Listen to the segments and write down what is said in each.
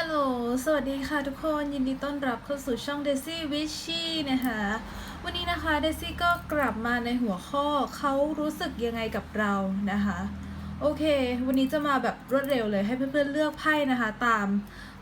ฮัลโหล สวัสดีค่ะทุกคน ยินดีต้อนรับเข้าสู่ช่อง Daisy Wishy นะคะ วันนี้นะคะ Daisy ก็กลับมาในหัวข้อเขารู้สึกยังไงกับเรานะคะ โอเค วันนี้จะมาแบบรวดเร็วเลยให้เพื่อนๆเลือกไพ่นะคะ ตาม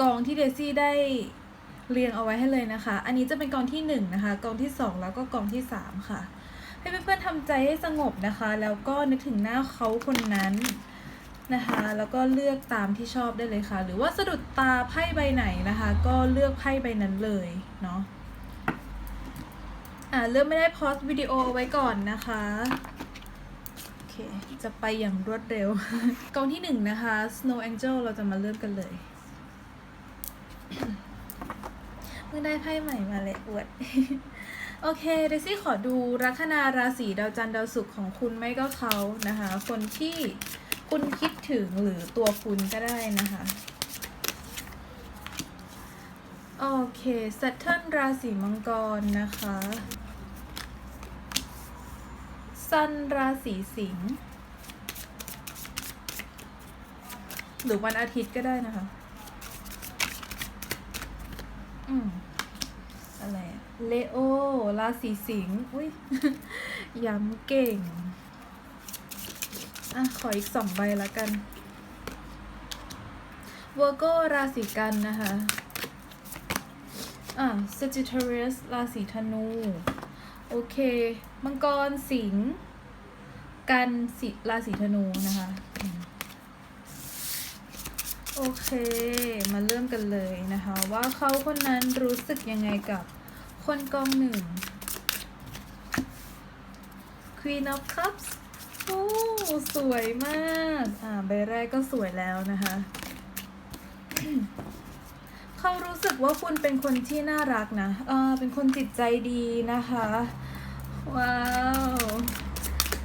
กองที่ Daisy ได้เรียงเอาไว้ให้เลยนะคะ อันนี้จะเป็นกองที่หนึ่งนะคะกองที่สองแล้วก็กองที่สามค่ะ ให้เพื่อนๆทำใจให้สงบนะคะ แล้วก็นึกถึงหน้าเขาคนนั้น นะคะ แล้วก็เลือกตามที่ชอบได้เลยค่ะ หรือว่าสะดุดตาไพ่ใบไหนนะคะ ก็เลือกไพ่ใบนั้นเลยเนาะอ่าเลือกไม่ได้พอสวิดีโอไว้ก่อนนะคะโอเคจะไปอย่างรวดเร็ว กองที่หนึ่งนะคะ Snow Angel เราจะมาเริ่มกันเลยเพิ่งได้ไพ่ใหม่มาเลยอวดโอเคเดซี่ขอดูลัคนาราศีดาวจันทร์ดาวศุกร์ของคุณไม่ก็เขานะคะ คนที่ คุณคิดถึงหรือตัวคุณก็ได้นะคะโอเค Saturn ราศีมังกรนะคะ Sun ราศีสิงห์หรือวันอาทิตย์ก็ได้นะคะ อืม อะไรเลโอ ราศีสิงห์อุ้ยย้ำเก่ง อะ ขออีกสองใบละกันวอร์โกราศีกันนะคะ อะ Sagittarius ราศีธนู โอเค มังกรสิงห์กันสิราศีธนูนะคะ โอเค มาเริ่มกันเลยนะคะ ว่าเขาคนนั้นรู้สึกยังไงกับคนกองหนึ่ง Queen of Cups โอ้สวยมาก อ่าใบแรกก็สวยแล้วนะคะ เขารู้สึกว่าคุณเป็นคนที่น่ารักนะเออเป็นคนจิตใจดีนะคะ ว้าว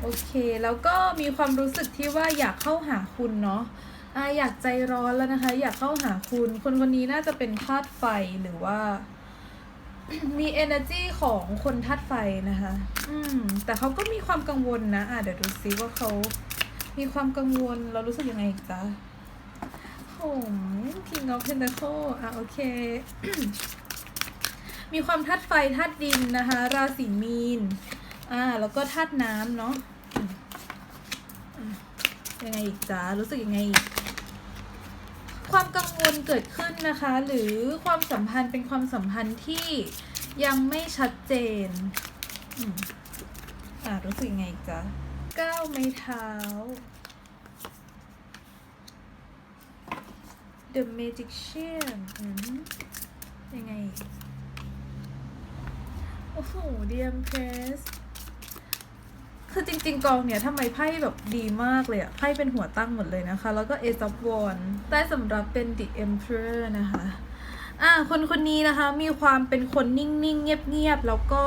โอเค แล้วก็มีความรู้สึกที่ว่าอยากเข้าหาคุณเนาะอ่าอยากใจร้อนแล้วนะคะ อยากเข้าหาคุณ คนคนนี้น่าจะเป็นธาตุไฟหรือว่า มี energy ของคนธาตุไฟนะคะ อืม แต่เขาก็มีความกังวลนะอะเดี๋ยวดูซิว่าเขามีความกังวลเรารู้สึกยังไงอีกจ๊ะโห King of Pentacle อะโอเค มีความธาตุไฟธาตุดินนะคะ ราศีมีน อ่า แล้วก็ธาตุน้ำเนาะอืมอะยังไงอีกจ๊ะรู้สึกยังไงอีก ความกังวลเกิดขึ้นนะคะ หรือความสัมพันธ์เป็นความสัมพันธ์ที่ยังไม่ชัดเจนอ่ารู้สึกยังไงจ๊ะก้าวไม้เท้า The Magician ยังไง โอ้โห The Empress คือจริง ๆ กองเนี่ยทำไมไพ่แบบดีมากเลยอะไพ่เป็นหัวตั้งหมดเลยนะคะ แล้วก็ Ace of Wands ได้สำหรับเป็น The Emperor นะคะ อ่า คนคนนี้นะคะ มีความเป็นคนนิ่ง ๆ เงียบ ๆ แล้วก็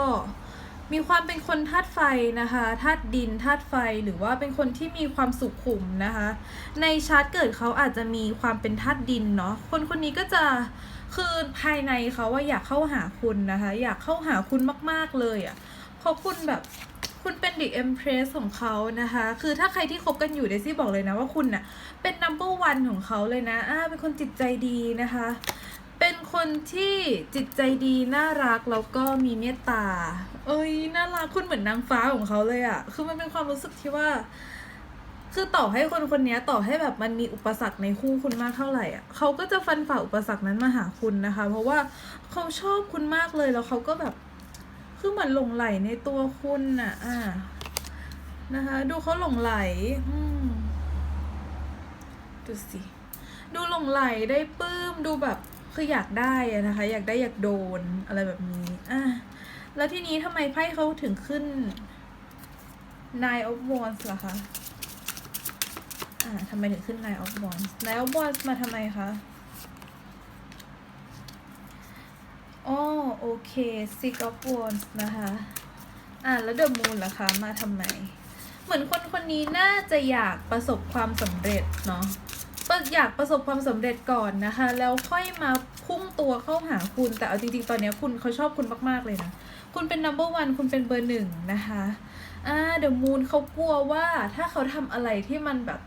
มีความเป็นคนธาตุไฟนะคะธาตุดินธาตุไฟหรือว่าเป็นคนที่มีความสุขุมนะคะ ในชาร์ตเกิดเขาอาจจะมีความเป็นธาตุดินเนาะคนคนนี้ก็จะคือภายในเขาว่าอยากเข้าหาคุณนะคะ อยากเข้าหาคุณมาก ๆเลยอะ่ะเพราะคุณแบบ คุณเป็น the empress ของเขานะคะ คือถ้าใครที่คบกันอยู่เดซี่บอกเลยนะว่าคุณน่ะเป็น number one ของเขาเลยนะอ่าเป็นคนจิตใจดีนะคะ เป็นคนที่จิตใจดีน่ารักแล้วก็มีเมตตา เอ้ยน่ารักคุณเหมือนนางฟ้าของเขาเลยอะคือมันเป็นความรู้สึกที่ว่าคือต่อให้คนคนนี้ต่อให้แบบมันมีอุปสรรคในคู่คุณมากเท่าไหร่อะเขาก็จะฟันฝ่าอุปสรรคนั้นมาหาคุณนะคะ เพราะว่าเขาชอบคุณมากเลยแล้วเขาก็แบบ คือเหมือนหลงไหลในตัวคุณน่ะ อ่า นะคะ ดูเขาหลงไหล อืม ดูสิ ดูหลงไหลได้ปลื้ม ดูแบบคืออยากได้นะคะ อยากได้อยากโดนอะไรแบบนี้ อะ แล้วทีนี้ทำไมไพ่เขาถึงขึ้น Nine of Wands ล่ะคะ อ่าทำไมถึงขึ้น Nine of Wands Nine of Wands มาทำไมคะ อ๋อโอเค Six of Wands นะคะ อ่าแล้ว The Moon ล่ะคะมาทำไม เหมือนคนคนนี้น่าจะอยากประสบความสำเร็จเนาะอยากประสบความสำเร็จก่อนนะคะ แล้วค่อยมาพุ่งตัวเข้าหาคุณ แต่เอาจริง ๆ ตอนเนี้ยคุณเขาชอบคุณมาก ๆ เลยนะ คุณเป็น number one คุณเป็นเบอร์หนึ่งนะคะอ่า The Moon เขากลัวว่าถ้าเขาทำอะไรที่มันแบบ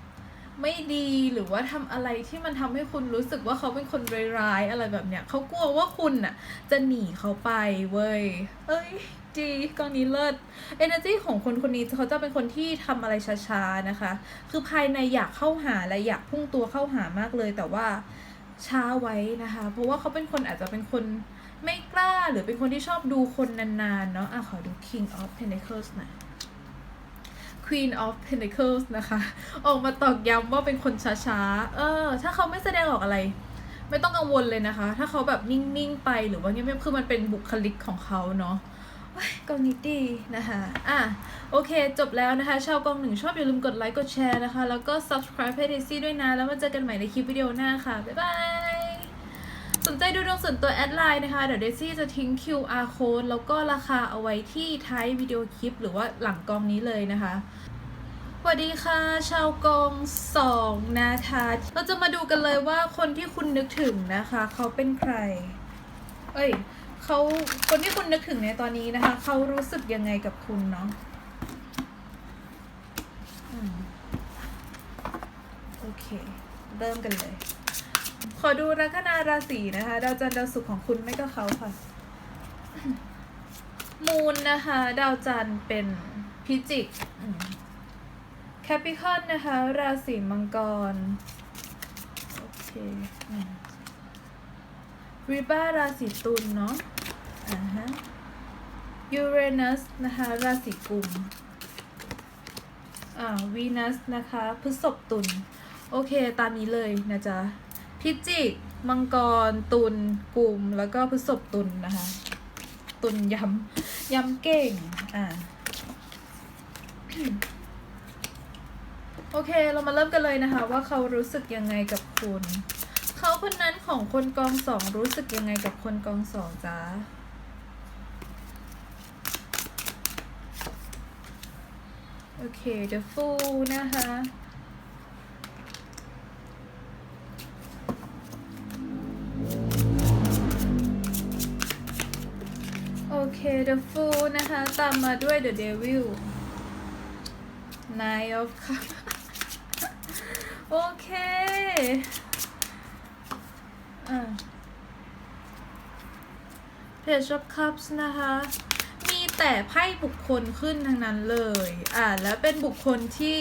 ไม่ดีหรือว่าทำอะไรที่มันทำให้คุณรู้สึกว่าเขาเป็นคนร้ายๆอะไรแบบเนี้ยเขากลัวว่าคุณน่ะจะหนีเขาไปเว้ยเอ้ยดีกองนี้เลิศ energy ของคนคนนี้เขาจะเป็นคนที่ทำอะไรช้าๆนะคะ คือภายในอยากเข้าหาและอยากพุ่งตัวเข้าหามากเลย แต่ว่าช้าไว้นะคะ เพราะว่าเขาเป็นคนอาจจะเป็นคนไม่กล้าหรือเป็นคนที่ชอบดูคนนานๆเนาะอะขอดู king of pentacles หน่อย Queen of Pentacles นะคะ ออกมาตอกย้ำว่าเป็นคนช้าๆ เออ ถ้าเขาไม่แสดงออกอะไร ไม่ต้องกังวลเลยนะคะ ถ้าเขาแบบนิ่งๆไปหรือว่าเงียบๆคือมันเป็นบุคลิกของเขาเนาะกองนี้ดีนะคะ อะ โอเค จบแล้วนะคะ ชาวกองหนึ่งชอบอย่าลืมกดไลค์ กดแชร์นะคะ แล้วก็ subscribe ให้ Daisy ด้วยนะ แล้วมาเจอกันใหม่ในคลิปวิดีโอหน้าค่ะ บ๊ายบาย สนใจดูดวงส่วนตัวแอดไลน์นะคะ เดี๋ยวเดซี่จะทิ้ง QR code แล้วก็ราคาเอาไว้ที่ท้ายวิดีโอคลิปหรือว่าหลังกองนี้เลยนะคะสวัสดีค่ะ ชาวกองสองนะคะ เราจะมาดูกันเลยว่าคนที่คุณนึกถึงนะคะ เขาเป็นใคร เอ้ยเขาคนที่คุณนึกถึงในตอนนี้นะคะ เขารู้สึกยังไงกับคุณเนาะโอเค เริ่มกันเลย ขอดูลัคนาราศีนะคะ ดาวจันทร์ดาวศุกร์ของคุณไม่ก็เขาค่ะ มูนนะคะ ดาวจันทร์เป็นพิจิกแคปิคอนนะคะ ราศีมังกร โอเคริบ้าราศีตุลเนาะอ่าฮะยูเรนัสนะคะ ราศีกุมอ่าวีนัสนะคะพฤษภตุลโอเค ตามนี้เลยนะจ๊ะ พิจิก มังกร ตุลกุม แล้วก็พฤษภตุลนะคะ ตุลยำยำเก่ง อ่า โอเค เรามาเริ่มกันเลยนะคะ ว่าเขารู้สึกยังไงกับคุณ เขาคนนั้นของคนกองสองรู้สึกยังไงกับคนกองสองจ้าโอเค the fool นะคะ เค the fool นะคะ ตามมาด้วย the devil nine of cups โอเคอ่า page of cups นะคะ มีแต่ไพ่บุคคลขึ้นทั้งนั้นเลย อ่า แล้วเป็นบุคคลที่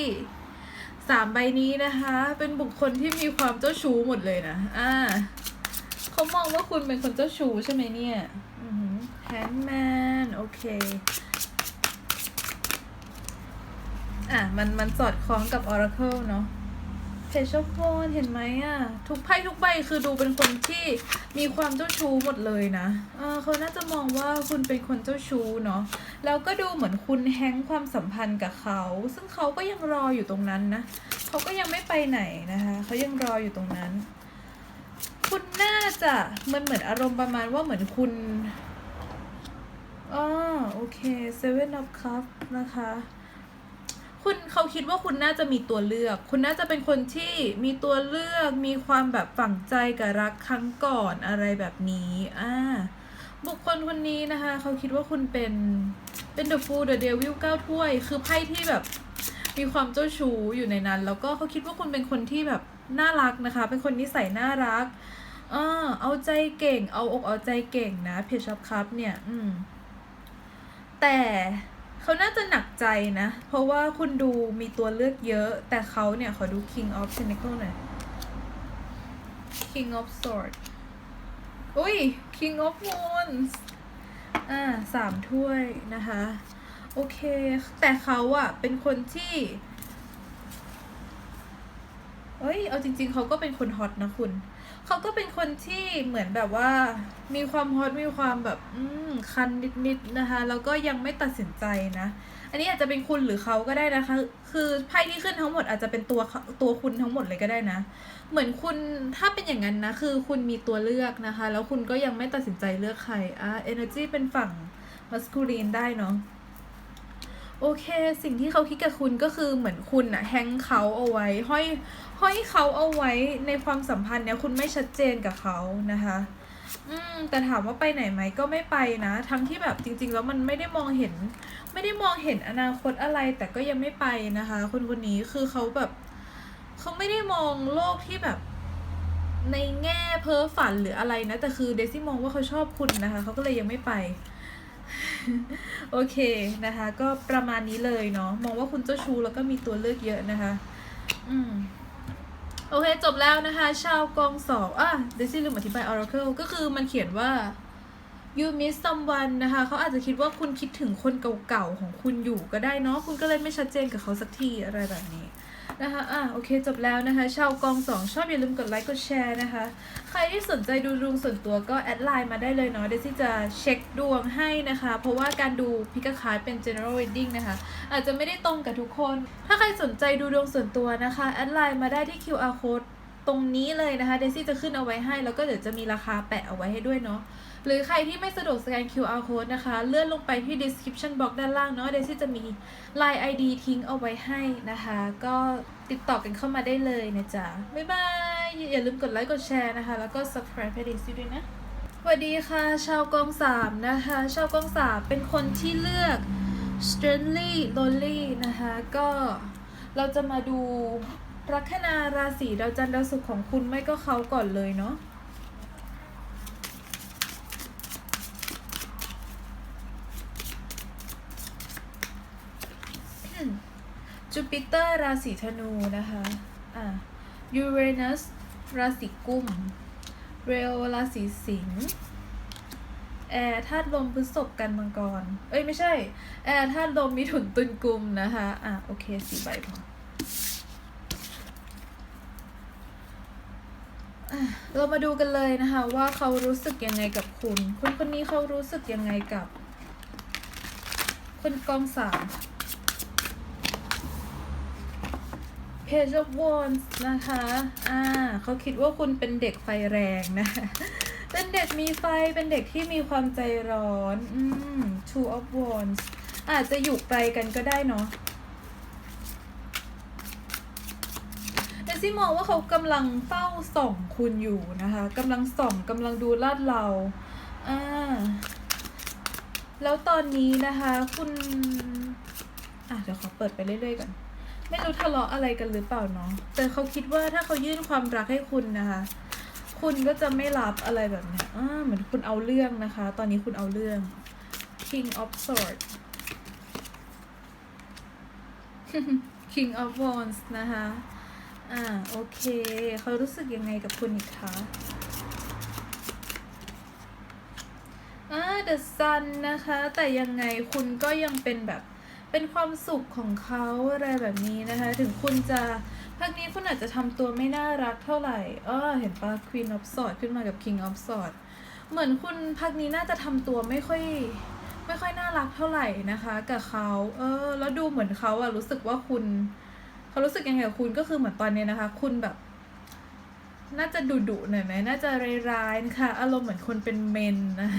สามใบนี้นะคะ เป็นบุคคลที่มีความเจ้าชู้หมดเลยนะ อ่า เขามองว่าคุณเป็นคนเจ้าชู้ใช่ไหมเนี่ยแฮนแมนโอเค อะ มันมันสอดคล้องกับ Oracle เนาะเพชรพลเห็นไหมอะ ทุกไพ่ทุกใบคือดูเป็นคนที่มีความเจ้าชู้หมดเลยนะเออเขาน่าจะมองว่าคุณเป็นคนเจ้าชู้เนาะแล้วก็ดูเหมือนคุณแฮงความสัมพันธ์กับเขา ซึ่งเขาก็ยังรออยู่ตรงนั้นนะเขาก็ยังไม่ไปไหนนะคะเขายังรออยู่ตรงนั้น คุณน่า จะมันเหมือนอารมณ์ประมาณว่าเหมือนคุณอ๋อโอเค seven of cups นะคะ คุณเขาคิดว่าคุณน่าจะมีตัวเลือก คุณน่าจะเป็นคนที่มีตัวเลือก มีความแบบฝังใจกับรักครั้งก่อนอะไรแบบนี้อ่าบุคคลคนนี้นะคะ เขาคิดว่าคุณเป็นเป็น the fool the devil เก้าถ้วย คือไพ่ที่แบบมีความเจ้าชู้อยู่ในนั้น แล้วก็เขาคิดว่าคุณเป็นคนที่แบบน่ารักนะคะ เป็นคนนิสัยน่ารัก เออเอาใจเก่ง เอาอกเอาใจเก่งนะเพจช็อปครับเนี่ย อืม แต่เขาน่าจะหนักใจนะ เพราะว่าคุณดูมีตัวเลือกเยอะ แต่เขาเนี่ย ขอดู King of Pentacle หน่อย King of Sword อุ้ย King of Wands อ่าสามถ้วยนะคะ โอเค แต่เขาอะเป็นคนที่เอ้ย เอาจริง ๆ เขาก็เป็นคนฮอตนะคุณ เขาก็เป็นคนที่เหมือนแบบว่า มีความฮอตมีความแบบอืมคันนิดๆนะคะแล้วก็ยังไม่ตัดสินใจนะ อันนี้อาจจะเป็นคุณหรือเขาก็ได้นะคะ คือไพ่ที่ขึ้นทั้งหมดอาจจะเป็นตัวตัวคุณทั้งหมดเลยก็ได้นะ เหมือนคุณถ้าเป็นอย่างนั้นนะ คือคุณมีตัวเลือกนะคะ แล้วคุณก็ยังไม่ตัดสินใจเลือกใครอะ energy เป็นฝั่ง masculine ได้เนาะ โอเค สิ่งที่เขาคิดกับคุณก็คือเหมือนคุณอะแฮงเขาเอาไว้ ห้อยห้อยเขาเอาไว้ในความสัมพันธ์เนี้ยคุณไม่ชัดเจนกับเขานะคะ อืม แต่ถามว่าไปไหนไหมก็ไม่ไปนะ ทั้งที่แบบจริง ๆ แล้วมันไม่ได้มองเห็น ไม่ได้มองเห็นอนาคตอะไร แต่ก็ยังไม่ไปนะคะ คนคนนี้คือเขาแบบเขาไม่ได้มองโลกที่แบบในแง่เพ้อฝันหรืออะไรนะ แต่คือเดซี่มองว่าเขาชอบคุณนะคะเขาก็เลยยังไม่ไป โอเคนะคะ ก็ประมาณนี้เลยเนาะมองว่าคุณเจ้าชู้แล้วก็มีตัวเลือกเยอะนะคะ อืมโอเค จบแล้วนะคะ ชาวกองสองอะเดซี่ลืมอธิบาย Oracle ก็คือมันเขียนว่า you miss someone นะคะ เขาอาจจะคิดว่าคุณคิดถึงคนเก่าๆ ของคุณอยู่ก็ได้เนาะ คุณก็เลยไม่ชัดเจนกับเขาสักทีอะไรแบบนี้ นะคะอะโอเคจบแล้วนะคะ ชาวกองสองชอบอย่าลืมกดไลค์กดแชร์นะคะ ใครที่สนใจดูดวงส่วนตัวก็แอดไลน์มาได้เลยเนาะเดซี่จะเช็คดวงให้นะคะ เพราะว่าการดูพิกาคาร์เป็น general reading นะคะ อาจจะไม่ได้ตรงกับทุกคน ถ้าใครสนใจดูดวงส่วนตัวนะคะแอดไลน์มาได้ที่ QR code ตรงนี้เลยนะคะเดซี่จะขึ้นเอาไว้ให้ แล้วก็เดี๋ยวจะมีราคาแปะเอาไว้ให้ด้วยเนาะ หรือใครที่ไม่สะดวกสแกน QR code นะคะ เลื่อนลงไปที่ description box ด้านล่างเนาะเดซี่จะมี Line ID ทิ้งเอาไว้ให้นะคะ ก็ติดต่อกันเข้ามาได้เลยนะจ๊ะ บ๊ายบาย อย่าลืมกดไลค์กดแชร์นะคะ แล้วก็ subscribe ให้เดซี่ด้วยนะสวัสดีค่ะ ชาวกองสามนะคะ ชาวกองสามเป็นคนที่เลือก Strangely Lonely นะคะ ก็เราจะมาดูลัคนาราศีดาวจันทร์ดาวศุกร์ของคุณไม่ก็เขาก่อนเลยเนาะ จูปิเตอร์ราศีธนูนะคะอะยูเรนัสราศีกุมเรลราศีสิงห์แอร์ธาตุลมพฤษภกันมังกร เอ้ยไม่ใช่ แอร์ธาตุลมมีถุนตุนกุมนะคะ อะ โอเคสี่ใบพออะเรามาดูกันเลยนะคะ ว่าเขารู้สึกยังไงกับคุณ คนคนนี้เขารู้สึกยังไงกับ คนกองสาม Page of Wands นะคะ อ่าเขาคิดว่าคุณเป็นเด็กไฟแรงนะ เป็นเด็กมีไฟ เป็นเด็กที่มีความใจร้อน อืม Two of Wands อาจจะอยู่ไกลกันก็ได้เนาะเดซี่มองว่าเขากำลังเฝ้าส่องคุณอยู่นะคะกำลังส่องกำลังดูลาดเราอ่าแล้วตอนนี้นะคะ คุณ อะเดี๋ยวขอเปิดไปเรื่อยๆก่อน ไม่รู้ทะเลาะอะไรกันหรือเปล่าเนาะแต่เขาคิดว่าถ้าเขายื่นความรักให้คุณนะคะ คุณก็จะไม่รับอะไรแบบเนี้ยอ่าเหมือนคุณเอาเรื่องนะคะ ตอนนี้คุณเอาเรื่อง King of Swords King of Wands นะคะ อ่า โอเค เขารู้สึกยังไงกับคุณอีกคะอ่า The Sun นะคะ แต่ยังไงคุณก็ยังเป็นแบบ เป็นความสุขของเขาอะไรแบบนี้นะคะ ถึงคุณจะภาคนี้คุณอาจจะทำตัวไม่น่ารักเท่าไหร่เออเห็นปะ Queen of Swords ขึ้นมากับ King of Swords เหมือนคุณภาคนี้น่าจะทำตัวไม่ค่อยไม่ค่อยน่ารักเท่าไหร่นะคะกับเขาเออ แล้วดูเหมือนเขาอะรู้สึกว่าคุณ เขารู้สึกยังไงกับคุณก็คือเหมือนตอนนี้นะคะ คุณแบบ น่าจะดุดุหน่อยไหมน่าจะร้ายๆนะคะอารมณ์เหมือนคนเป็นเมนนะ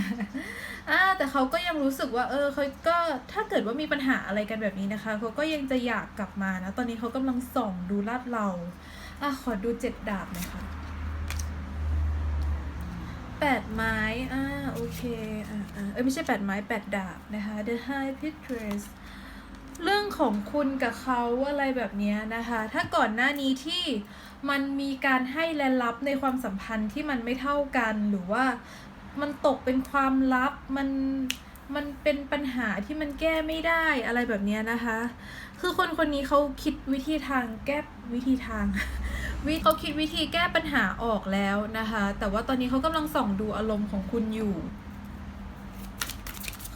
อ่าแต่เขาก็ยังรู้สึกว่า เออเขาก็ถ้าเกิดว่ามีปัญหาอะไรกันแบบนี้นะคะเขาก็ยังจะอยากกลับมานะ ตอนนี้เขากำลังส่องดูลาดเราอะขอดูเจ็ดดาบหน่อยค่ะแปดไม้อ่าโอเคอ่าอ่าเอ้ยไม่ใช่แปดไม้แปดดาบนะคะ The High Priestess เรื่องของคุณกับเขาอะไรแบบนี้นะคะ ถ้าก่อนหน้านี้ที่มันมีการให้และรับในความสัมพันธ์ที่มันไม่เท่ากันหรือว่ามันตกเป็นความลับมันมันเป็นปัญหาที่มันแก้ไม่ได้อะไรแบบนี้นะคะ คือคนคนนี้เขาคิดวิธีทางแก้วิธีทางวิเขาคิดวิธีแก้ปัญหาออกแล้วนะคะ แต่ว่าตอนนี้เขากำลังส่องดูอารมณ์ของคุณอยู่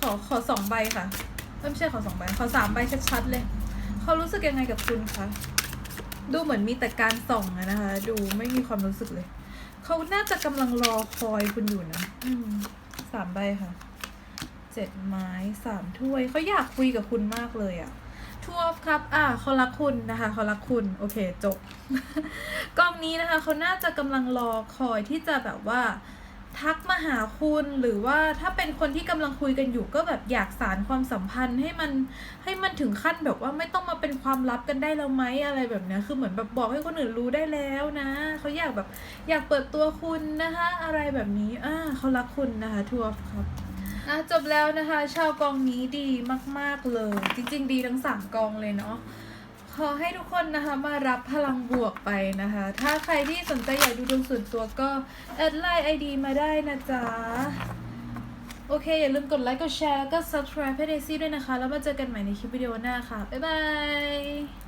ขอขอสองใบค่ะ เอ้ยไม่ใช่ขอสองใบขอสามใบชัดๆเลยเขารู้สึกยังไงกับคุณคะดูเหมือนมีแต่การส่องอะนะคะ ดูไม่มีความรู้สึกเลย เขาน่าจะกำลังรอคอยคุณอยู่นะอืมสามใบค่ะเจ็ดไม้สามถ้วยเขาอยากคุยกับคุณมากเลยอะทัวร์ครับ อ่าเขารักคุณนะคะเขารักคุณ โอเค จบกล้องนี้นะคะ เขาน่าจะกำลังรอคอยที่จะแบบว่า ทักมาหาคุณหรือว่าถ้าเป็นคนที่กำลังคุยกันอยู่ก็แบบอยากสารความสัมพันธ์ให้มันให้มันถึงขั้นแบบว่าไม่ต้องมาเป็นความลับกันได้แล้วไหมอะไรแบบนี้คือเหมือนแบบบอกให้คนอื่นรู้ได้แล้วนะเขาอยากแบบอยากเปิดตัวคุณนะคะอะไรแบบนี้อ่าเขารักคุณนะคะทัวร์ครับอะจบแล้วนะคะ ชาวกองนี้ดีมาก ๆเลย จริง ๆ ดีทั้งสามกองเลยเนาะ ขอให้ทุกคนนะคะมารับพลังบวกไปนะคะ ถ้าใครที่สนใจอยากดูดวงส่วนตัวก็แอดไลน์ไอดีมาได้นะจ๊ะ โอเค อย่าลืมกดไลค์กดแชร์แล้วก็ subscribe ให้เดซี่ด้วยนะคะ แล้วมาเจอกันใหม่ในคลิปวิดีโอหน้าค่ะ บ๊ายบาย